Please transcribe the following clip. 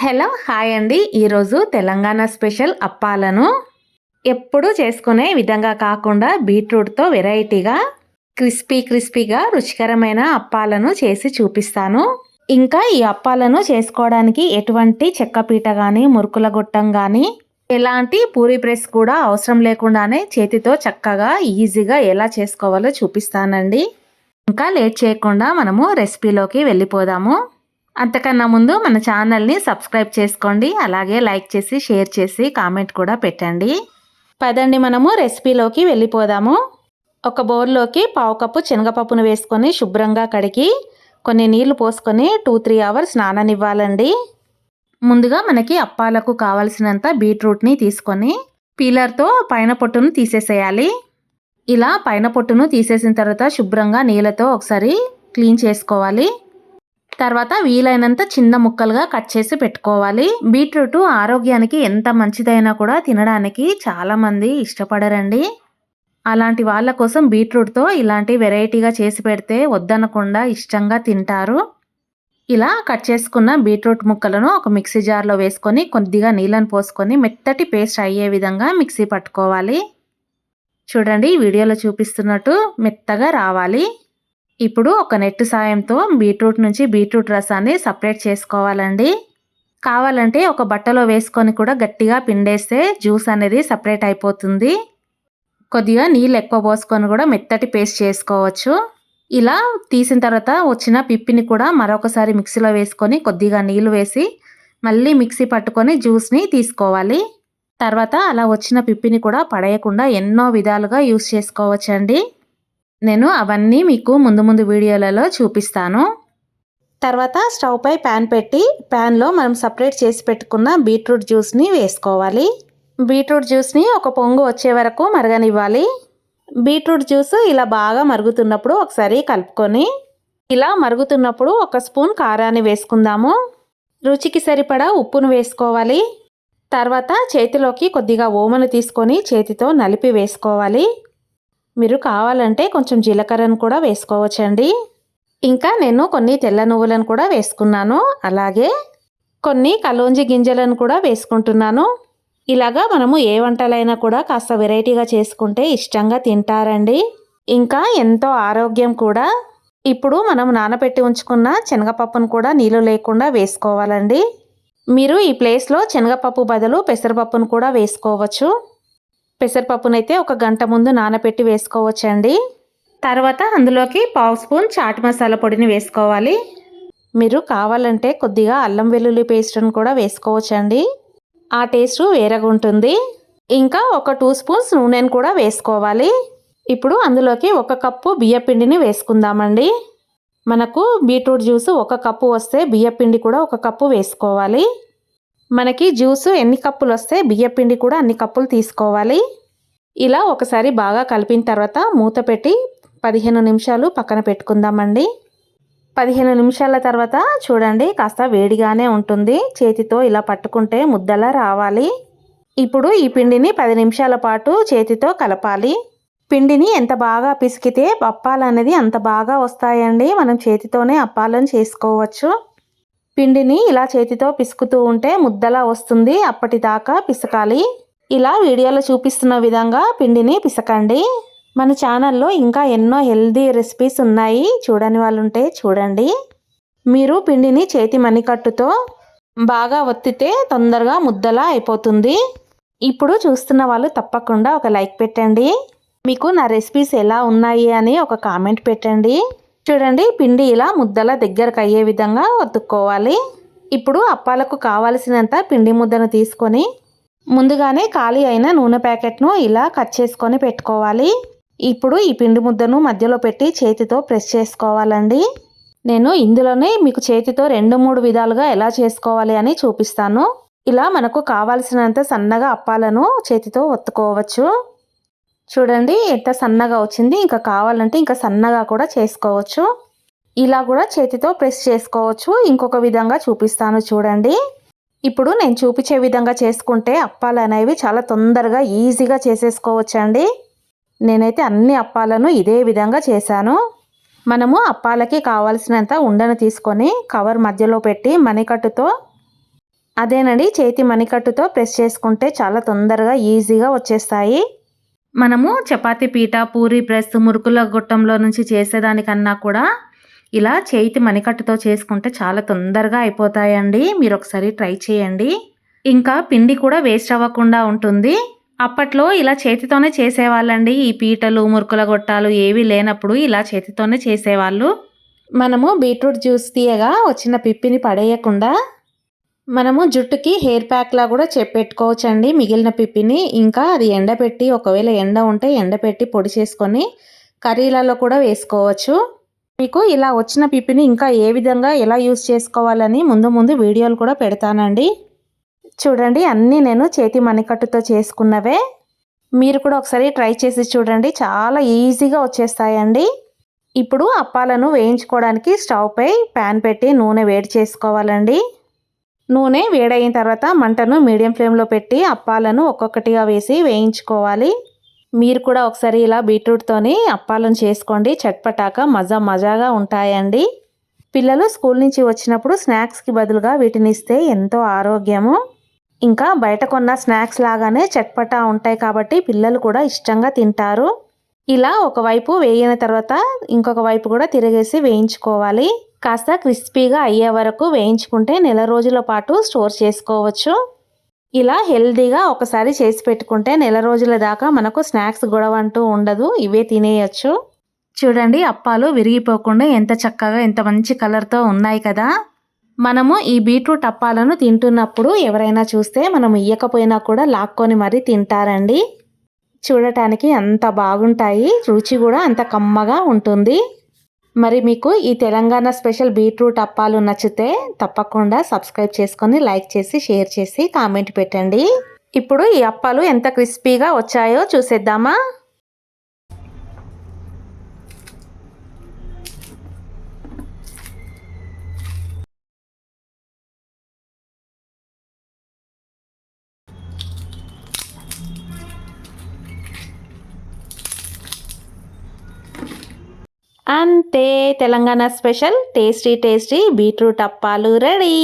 Hello hi అండి. ఈరోజు Telangana special అప్పాలను ఎప్పుడు చేసుకునే విధంగా కాకుండా బీట్రూట్తో వెరైటీగా క్రిస్పీ క్రిస్పీగా రుచికరమైన అప్పాలను చేసి చూపిస్తాను. ఇంకా ఈ అప్పాలను చేసుకోవడానికి ఎటువంటి చెక్కపీట కానీ మురుకుల గొట్టం కానీ ఎలాంటి పూరి ప్రెస్ కూడా అవసరం లేకుండానే చేతితో చక్కగా ఈజీగా ఎలా చేసుకోవాలో చూపిస్తానండి. ఇంకా లేట్ చేయకుండా మనము రెసిపీలోకి వెళ్ళిపోదాము. అంతకన్నా ముందు మన ఛానల్ని సబ్స్క్రైబ్ చేసుకోండి అలాగే లైక్ చేసి షేర్ చేసి కామెంట్ కూడా పెట్టండి. పదండి మనము రెసిపీలోకి వెళ్ళిపోదాము. ఒక బౌల్లోకి పావు కప్పు శనగపప్పును వేసుకొని శుభ్రంగా కడిగి కొన్ని నీళ్ళు పోసుకొని టూ త్రీ అవర్స్ నాననివ్వాలండి. ముందుగా మనకి అప్పాలకు కావలసినంత బీట్రూట్ని తీసుకొని పీలర్తో పైన పొట్టును తీసేసేయాలి. ఇలా పైన పొట్టును తీసేసిన తర్వాత శుభ్రంగా నీళ్ళతో ఒకసారి క్లీన్ చేసుకోవాలి. తర్వాత వీలైనంత చిన్న ముక్కలుగా కట్ చేసి పెట్టుకోవాలి. బీట్రూట్ ఆరోగ్యానికి ఎంత మంచిదైనా కూడా తినడానికి చాలామంది ఇష్టపడరండి. అలాంటి వాళ్ళ కోసం బీట్రూట్తో ఇలాంటి వెరైటీగా చేసి పెడితే వద్దనకుండా ఇష్టంగా తింటారు. ఇలా కట్ చేసుకున్న బీట్రూట్ ముక్కలను ఒక మిక్సీ జార్లో వేసుకొని కొద్దిగా నీళ్ళను పోసుకొని మెత్తటి పేస్ట్ అయ్యే విధంగా మిక్సీ పట్టుకోవాలి. చూడండి వీడియోలో చూపిస్తున్నట్టు మెత్తగా రావాలి. ఇప్పుడు ఒక నెట్ సాయంతో బీట్రూట్ నుంచి బీట్రూట్ రసాన్ని సపరేట్ చేసుకోవాలండి. కావాలంటే ఒక బట్టలో వేసుకొని కూడా గట్టిగా పిండేస్తే జ్యూస్ అనేది సపరేట్ అయిపోతుంది. కొద్దిగా నీళ్ళు ఎక్కువ పోసుకొని కూడా మెత్తటి పేస్ట్ చేసుకోవచ్చు. ఇలా తీసిన తర్వాత వచ్చిన పిప్పిని కూడా మరొకసారి మిక్సీలో వేసుకొని కొద్దిగా నీళ్ళు వేసి మళ్ళీ మిక్సీ పట్టుకొని జ్యూస్ని తీసుకోవాలి. తర్వాత అలా వచ్చిన పిప్పిని కూడా పడేయకుండా ఎన్నో విధాలుగా యూస్ చేసుకోవచ్చండి. నేను అవన్నీ మీకు ముందు ముందు వీడియోలలో చూపిస్తాను. తర్వాత స్టవ్ పై ప్యాన్ పెట్టి ప్యాన్లో మనం సపరేట్ చేసి పెట్టుకున్న బీట్రూట్ జ్యూస్ని వేసుకోవాలి. బీట్రూట్ జ్యూస్ని ఒక పొంగు వచ్చే వరకు మరగనివ్వాలి. బీట్రూట్ జ్యూస్ ఇలా బాగా మరుగుతున్నప్పుడు ఒకసారి కలుపుకొని ఇలా మరుగుతున్నప్పుడు ఒక స్పూన్ కారాన్ని వేసుకుందాము. రుచికి సరిపడా ఉప్పును వేసుకోవాలి. తర్వాత చేతిలోకి కొద్దిగా ఓమను తీసుకొని చేతితో నలిపి వేసుకోవాలి. మీరు కావాలంటే కొంచెం జీలకర్రను కూడా వేసుకోవచ్చండి. ఇంకా నేను కొన్ని తెల్ల నువ్వులను కూడా వేసుకున్నాను. అలాగే కొన్ని కలోంజి గింజలను కూడా వేసుకుంటున్నాను. ఇలాగా మనము ఏ వంటలైనా కూడా కాస్త వెరైటీగా చేసుకుంటే ఇష్టంగా తింటారండి. ఇంకా ఎంతో ఆరోగ్యం కూడా. ఇప్పుడు మనం నానబెట్టి ఉంచుకున్న శనగపప్పును కూడా నీళ్ళు లేకుండా వేసుకోవాలండి. మీరు ఈ ప్లేస్లో శనగపప్పు బదులు పెసరపప్పును కూడా వేసుకోవచ్చు. పెసరపప్పునైతే ఒక గంట ముందు నానబెట్టి వేసుకోవచ్చండి. తర్వాత అందులోకి పావు స్పూన్ చాట్ మసాలా పొడిని వేసుకోవాలి. మీరు కావాలంటే కొద్దిగా అల్లం వెల్లుల్లి పేస్ట్ను కూడా వేసుకోవచ్చండి. ఆ టేస్ట్ వేరేగా ఉంటుంది. ఇంకా ఒక టూ స్పూన్స్ నూనెను కూడా వేసుకోవాలి. ఇప్పుడు అందులోకి ఒక కప్పు బియ్యపిండిని వేసుకుందామండి. మనకు బీట్రూట్ జ్యూస్ ఒక కప్పు వస్తే బియ్యపిండి కూడా ఒక కప్పు వేసుకోవాలి. మనకి జ్యూస్ ఎన్ని కప్పులు వస్తే బియ్యపిండి కూడా అన్ని కప్పులు తీసుకోవాలి. ఇలా ఒకసారి బాగా కలిపిన తర్వాత మూత పెట్టి పదిహేను నిమిషాలు పక్కన పెట్టుకుందామండి. పదిహేను నిమిషాల తర్వాత చూడండి కాస్త వేడిగానే ఉంటుంది. చేతితో ఇలా పట్టుకుంటే ముద్దలా రావాలి. ఇప్పుడు ఈ పిండిని పది నిమిషాల పాటు చేతితో కలపాలి. పిండిని ఎంత బాగా పిసికితే అప్పాలు అనేది అంత బాగా వస్తాయండి. మనం చేతితోనే అప్పాలను చేసుకోవచ్చు. పిండిని ఇలా చేతితో పిసుకుతూ ఉంటే ముద్దలా వస్తుంది. అప్పటిదాకా పిసకాలి. ఇలా వీడియోలో చూపిస్తున్న విధంగా పిండిని పిసకండి. మన ఛానల్లో ఇంకా ఎన్నో హెల్దీ రెసిపీస్ ఉన్నాయి. చూడని వాళ్ళు ఉంటే చూడండి. మీరు పిండిని చేతి మణికట్టుతో బాగా ఒత్తితే తొందరగా ముద్దలా అయిపోతుంది. ఇప్పుడు చూస్తున్న వాళ్ళు తప్పకుండా ఒక లైక్ పెట్టండి. మీకు నా రెసిపీస్ ఎలా ఉన్నాయి అని ఒక కామెంట్ పెట్టండి. చూడండి పిండి ఇలా ముద్దల దగ్గరకు అయ్యే విధంగా ఒత్తుక్కోవాలి. ఇప్పుడు అప్పాలకు కావలసినంత పిండి ముద్దను తీసుకొని ముందుగానే ఖాళీ అయిన నూనె ప్యాకెట్ను ఇలా కట్ చేసుకొని పెట్టుకోవాలి. ఇప్పుడు ఈ పిండి ముద్దను మధ్యలో పెట్టి చేతితో ప్రెస్ చేసుకోవాలండి. నేను ఇందులోనే మీకు చేతితో రెండు మూడు విధాలుగా ఎలా చేసుకోవాలి అని చూపిస్తాను. ఇలా మనకు కావాల్సినంత సన్నగా అప్పాలను చేతితో ఒత్తుకోవచ్చు. చూడండి ఎంత సన్నగా వచ్చింది. ఇంకా కావాలంటే ఇంకా సన్నగా కూడా చేసుకోవచ్చు. ఇలా కూడా చేతితో ప్రెస్ చేసుకోవచ్చు. ఇంకొక విధంగా చూపిస్తాను చూడండి. ఇప్పుడు నేను చూపించే విధంగా చేసుకుంటే అప్పాలు అనేవి చాలా తొందరగా ఈజీగా చేసేసుకోవచ్చండి. నేనైతే అన్ని అప్పాలను ఇదే విధంగా చేశాను. మనము అప్పాలకి కావాల్సినంత ఉండను తీసుకొని కవర్ మధ్యలో పెట్టి మణికట్టుతో అదేనండి చేతి మణికట్టుతో ప్రెస్ చేసుకుంటే చాలా తొందరగా ఈజీగా వచ్చేస్తాయి. మనము చపాతి పీట పూరి ప్రెస్ మురుకుల గొట్టంలో నుంచి చేసేదానికన్నా కూడా ఇలా చేతి మణికట్టుతో చేసుకుంటే చాలా తొందరగా అయిపోతాయండి. మీరు ఒకసారి ట్రై చేయండి. ఇంకా పిండి కూడా వేస్ట్ అవ్వకుండా ఉంటుంది. అప్పట్లో ఇలా చేతితోనే చేసేవాళ్ళండి. ఈ పీటలు మురుకుల గొట్టాలు ఏవి లేనప్పుడు ఇలా చేతితోనే చేసేవాళ్ళు. మనము బీట్రూట్ జ్యూస్ తీయగా వచ్చిన పిప్పిని పడేయకుండా మనము జుట్టుకి హెయిర్ ప్యాక్లా కూడా చెప్పెట్టుకోవచ్చండి మిగిలిన పిప్పిని ఇంకా అది ఎండపెట్టి ఒకవేళ ఎండ ఉంటే ఎండపెట్టి పొడి చేసుకొని కర్రీలలో కూడా వేసుకోవచ్చు. మీకు ఇలా వచ్చిన పిప్పిని ఇంకా ఏ విధంగా ఎలా యూస్ చేసుకోవాలని ముందు ముందు వీడియోలు కూడా పెడతానండి. చూడండి అన్నీ నేను చేతి మణికట్టుతో చేసుకున్నవే. మీరు కూడా ఒకసారి ట్రై చేసి చూడండి. చాలా ఈజీగా వచ్చేస్తాయండి. ఇప్పుడు అప్పాలను వేయించుకోవడానికి స్టవ్ పై ప్యాన్ పెట్టి నూనె వేడి చేసుకోవాలండి. నూనె వేడైన తర్వాత మంటను మీడియం ఫ్లేమ్లో పెట్టి అప్పాలను ఒక్కొక్కటిగా వేసి వేయించుకోవాలి. మీరు కూడా ఒకసారి ఇలా బీట్రూట్తోని అప్పాలను చేసుకోండి. చట్పటాక మజా మజాగా ఉంటాయండి. పిల్లలు స్కూల్ నుంచి వచ్చినప్పుడు స్నాక్స్కి బదులుగా వీటిని ఇస్తే ఎంతో ఆరోగ్యము. ఇంకా బయట కొన్న స్నాక్స్ లాగానే చట్పటా ఉంటాయి కాబట్టి పిల్లలు కూడా ఇష్టంగా తింటారు. ఇలా ఒకవైపు వేయిన తర్వాత ఇంకొక వైపు కూడా తిరిగేసి వేయించుకోవాలి. కాస్త క్రిస్పీగా అయ్యే వరకు వేయించుకుంటే నెల రోజుల పాటు స్టోర్ చేసుకోవచ్చు. ఇలా హెల్దీగా ఒకసారి చేసి పెట్టుకుంటే నెల రోజుల దాకా మనకు స్నాక్స్ గొడవ అంటూ ఉండదు. ఇవే తినేయచ్చు. చూడండి అప్పాలు విరిగిపోకుండా ఎంత చక్కగా ఎంత మంచి కలర్తో ఉన్నాయి కదా. మనము ఈ బీట్రూట్ అప్పాలను తింటున్నప్పుడు ఎవరైనా చూస్తే మనం ఇయ్యకపోయినా కూడా లాక్కొని మరీ తింటారండి. చూడటానికి అంత బాగుంటాయి రుచి కూడా అంత కమ్మగా ఉంటుంది. మరి మీకు ఈ తెలంగాణ స్పెషల్ బీట్రూట్ అప్పాలు నచ్చితే తప్పకుండా సబ్స్క్రైబ్ చేసుకొని లైక్ చేసి షేర్ చేసి కామెంట్ పెట్టండి. ఇప్పుడు ఈ అప్పాలు ఎంత క్రిస్పీగా వచ్చాయో చూసేద్దామా? అంతే Telangana special tasty tasty beetroot అప్పాలు రెడీ.